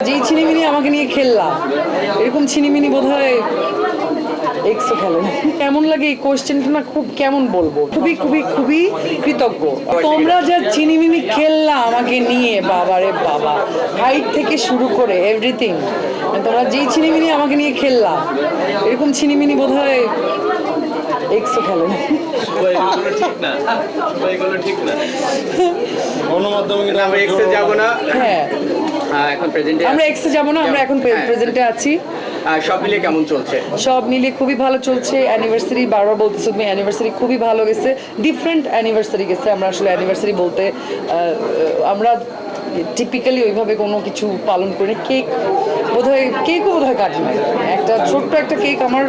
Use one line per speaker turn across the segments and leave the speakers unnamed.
যেই ছিনিমিনি আমাকে নিয়ে খেললাম এরকম ছিনিমিনি বোধ হয় এক্সও খেলে না। কেমন লাগে এই কোয়েশ্চেনটা না খুব কেমন বলব? খুবই খুবই খুবই কৃতজ্ঞ। তোমরা যা চিনিমিনি খেললা আমাকে নিয়ে বাবারে বাবা। হাইট থেকে শুরু করে এভরিথিং তোমরা যেই ছিনিমিনি আমাকে নিয়ে খেললা এরকম ছিনিমিনি বোধ হয় এক্সও খেলে না।
ঠিক না। এগুলো ঠিক না।
গণমাধ্যমে কিন্তু
আমরা এক্সে যাব না।
হ্যাঁ।
এখন প্রেজেন্টে
আমরা এক্সে যাব না আমরা এখন
হ্যাঁ।
প্রেজেন্টে আছি।
সব মিলিয়ে কেমন চলছে?
সব মিলিয়ে খুবই ভালো চলছে। অ্যানিভার্সারি বারবার বলতেছো তুমি অ্যানিভার্সারি খুবই ভালো গেছে। ডিফারেন্ট অ্যানিভার্সারি গেছে আমরা আসলে অ্যানিভার্সারি বলতে আহ, আমরা টিপিক্যালি ওইভাবে কোনো কিছু পালন করে কেক বোধহয়, কেকও বোধহয় কাটি একটা ছোট্ট একটা কেক আমার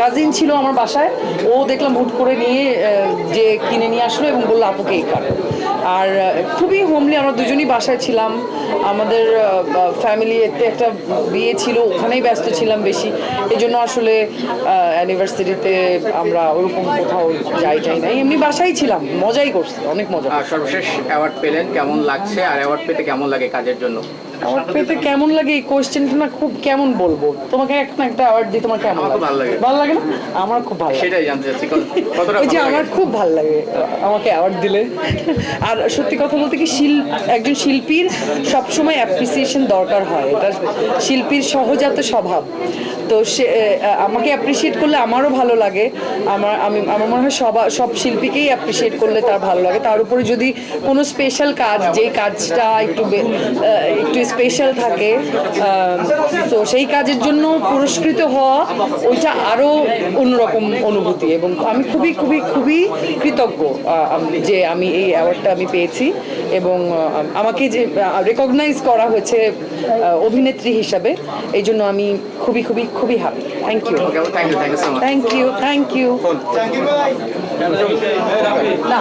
কাজিন ছিল আমার বাসায়। ও দেখলাম হুট করে নিয়ে যে কিনে নিয়ে আসলো এবং বলল, আপু, কেক কাটো। আর খুবই হোমলি আমরা দুজনই বাসায় ছিলাম। আমাদের ফ্যামিলিতে একটা বিয়ে ছিল, ওখানেই ব্যস্ত ছিলাম বেশি। এই জন্য আসলে অ্যানিভার্সারিতে আমরা ওরকম কোথাও যাই যাই নাই। এমনি বাসায় ছিলাম, মজাই করছি, অনেক মজা।
সর্বশেষ অ্যাওয়ার্ড পেলেন, কেমন লাগছে? আর অ্যাওয়ার্ড পেতে কেমন লাগে কাজের জন্য?
অ্যাওয়ার্ড পেতে কেমন লাগে এই কোয়েশ্চেনটা না খুব কেমন বলব? তোমাকে একটা একটা অ্যাওয়ার্ড দিই তোমার কেমন
লাগে।
ভালো লাগে। না? আমার খুব ভালো
সেটাই জানতে চাচ্ছি কতটা
ওই যে আমার খুব ভালো লাগে। আমাকে অ্যাওয়ার্ড দিলে। আর সত্যি কথা বলতে কি শিল একজন শিল্পীর সবসময় অ্যাপ্রিসিয়েশন দরকার হয়। এটা শিল্পীর সহজাত স্বভাব। তো সে আমাকে অ্যাপ্রিসিয়েট করলে আমারও ভালো লাগে। আমার আমি আমার মনে হয় সবা সব শিল্পীকেই অ্যাপ্রিসিয়েট করলে তার ভালো লাগে। তার উপরে যদি কোনো স্পেশাল কাজ যেই কাজটা একটু স্পেশাল থাকে তো সেই কাজের জন্য পুরস্কৃত হওয়া ওইটা আরও অন্যরকম অনুভূতি এবং আমি খুবই খুবই খুবই কৃতজ্ঞ যে আমি এই অ্যাওয়ার্ডটা আমি পেয়েছি এবং আমাকে যে রেকগনাইজ করা হয়েছে অভিনেত্রী হিসাবে এই জন্য আমি খুবই খুবই খুবই happy thank you
thank you thank you
না।